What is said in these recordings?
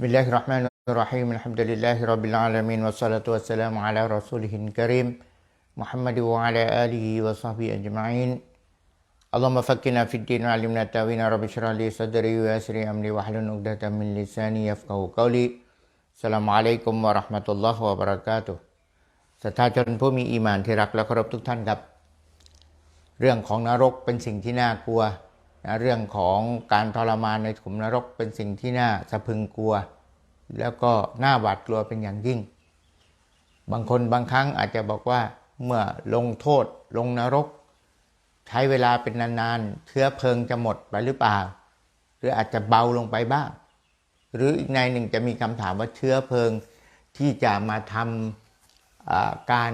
بسم الله الرحمن الرحيم الحمد لله رب العالمين والصلاة والسلام على رسوله الكريم محمد وعلى آله وصحبه أجمعين اللهم فكنا في الدين وعلمنا التاويل رب اشرح لي صدري ويسر لي أمري واحلل عقدة من لساني يفقه قولي السلام عليكم ورحمة الله وبركاته ศรัทธาชนผู้มีอีหมานที่รักและเคารพทุกท่านครับ เรื่องของนรกเป็นสิ่งที่น่ากลัว นะเรื่องของการทรมานในขุมนรกเป็นสิ่งที่น่าสะพึงกลัว แล้วก็น่าหวาดกลัวเป็นอย่างยิ่ง บางคนบางครั้งอาจจะบอกว่าเมื่อลงโทษลงนรก ใช้เวลาเป็นนานๆเชื้อเพลิงจะหมดไปหรือเปล่า หรืออาจจะเบาลงไปบ้าง หรืออีกในหนึ่งจะมีคำถามว่าเชื้อเพลิงที่จะมาทำการ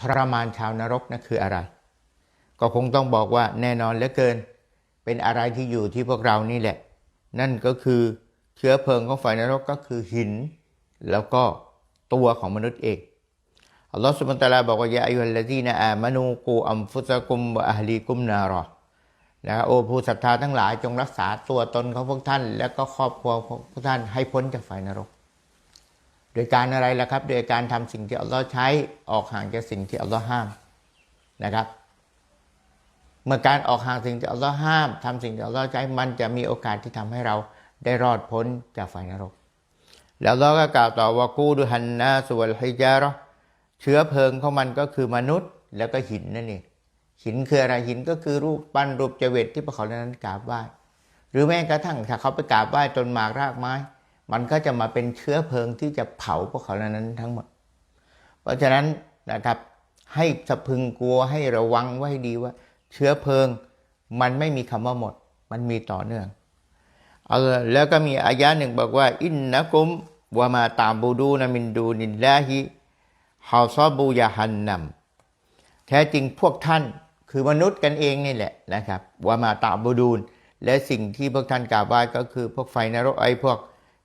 ทรมานชาวนรกนั่นคืออะไร ก็คงต้องบอกว่าแน่นอนเหลือเกิน เป็นอะไรที่อยู่ที่พวกเรานี่แหละ นั่นก็คือเชื้อเพลิงของไฟนรกก็คือหิน แล้วก็ตัวของมนุษย์เองอัลลอฮฺสุบฮานตะอาลาบอกว่ายาอายุฮัลลซีนะอามานูกูอัมฟุซกุมวะอัฮลีกุมนารอนะครับโอ้ผู้ศรัทธาทั้งหลายจงรักษาตัวตนของพวกท่าน และก็ครอบครัวของพวกท่านให้พ้นจากไฟนรก โดยการอะไรล่ะครับ โดยการทำสิ่งที่อัลลอฮ์ใช้ออกห่างจากสิ่งที่อัลลอฮ์ห้ามนะครับ เมื่อการออกห่างสิ่งที่อัลลอฮ์ห้ามทำสิ่งที่อัลลอฮ์ใช้มันจะมีโอกาสที่ทำให้เราได้รอดพ้นจากไฟนรก แล้วอัลลอฮ์ก็กล่าวต่อว่ากูดูฮันนาสวลฮิจาระเชื้อเพลิงของมันก็คือมนุษย์แล้วก็หินนั่นเองหินคืออะไรหินก็คือรูปปั้นรูปเจเวตที่พวกเขานั้นกราบไหว้หรือแม้กระทั่งถ้าเขาไปกราบไหว้ต้นหมากรากไม้ มันก็จะมาเป็นเชื้อเพลิงที่จะเผาพวกเขานั้นทั้งหมด เพราะฉะนั้นนะครับให้สะพึงกลัวให้ระวังไว้ดีว่า เชื้อเพลิง มันไม่มีคำว่าหมด มันมีต่อเนื่องเอาแล้วก็มีอายะหนึ่งบอกว่า อินนะกุมวามาตามบูดูนามินดูนินลาฮิฮาซอบูยาฮันนัมแท้จริงพวกท่านคือมนุษย์กันเองนี่แหละนะครับวามาตามบูดูนและสิ่งที่พวกท่านกราบไหว้ก็คือพวกไฟนรกไอ้พวก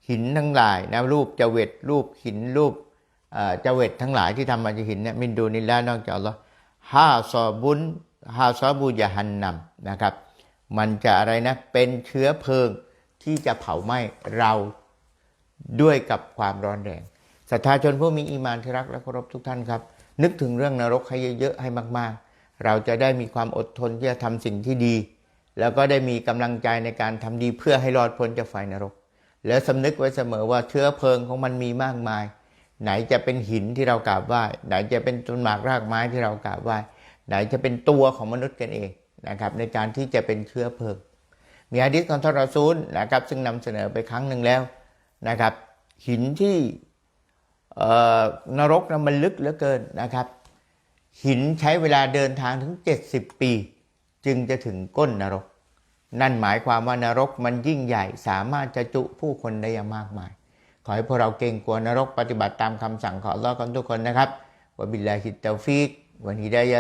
หินทั้งหลายนะรูปเจเวตรูปหินรูปเจเวตทั้งหลายที่ทำมาจากหินเนี่ยมินดูนิลลานอกจากอัลลอฮ์ฮาซอบุน ฮาซอบูยาฮันนัมนะครับ มันจะอะไรนะ เป็นเชื้อเพลิงที่จะเผาไหม้เราด้วยกับความร้อนแรงศรัทธาชนผู้มีอีมานที่รักและเคารพทุกท่านครับ นึกถึงเรื่องนรกให้เยอะๆให้มากๆ เราจะได้มีความอดทนที่จะทำสิ่งที่ดี แล้วก็ได้มีกำลังใจในการทำดีเพื่อให้รอดพ้นจากไฟนรก และสำนึกไว้เสมอว่าเชื้อเพลิงของมันมีมากมาย ไหนจะเป็นหินที่เรากราบไหว้ไหนจะเป็นต้นหมากรากไม้ที่เรากราบไหว้ ไหนจะเป็นตัวของมนุษย์กันเองนะครับในการที่จะเป็นเชื้อเพลิง มีฮะดิษของท่านรซูลนะครับซึ่งนำเสนอไปครั้งหนึ่งแล้วนะครับหินที่นรกนะมันลึกเหลือเกินนะครับ หินใช้เวลาเดินทางถึง 70 ปี จึงจะถึงก้นนรก นั่นหมายความว่านรกมันยิ่งใหญ่สามารถจะจุผู้คนได้อย่างมากมาย ขอให้พวกเราเกรงกลัวนรกปฏิบัติตามคำสั่งของลอกันทุกคนนะครับวบิลลาฮิตเตอฟิก วันฮิดาย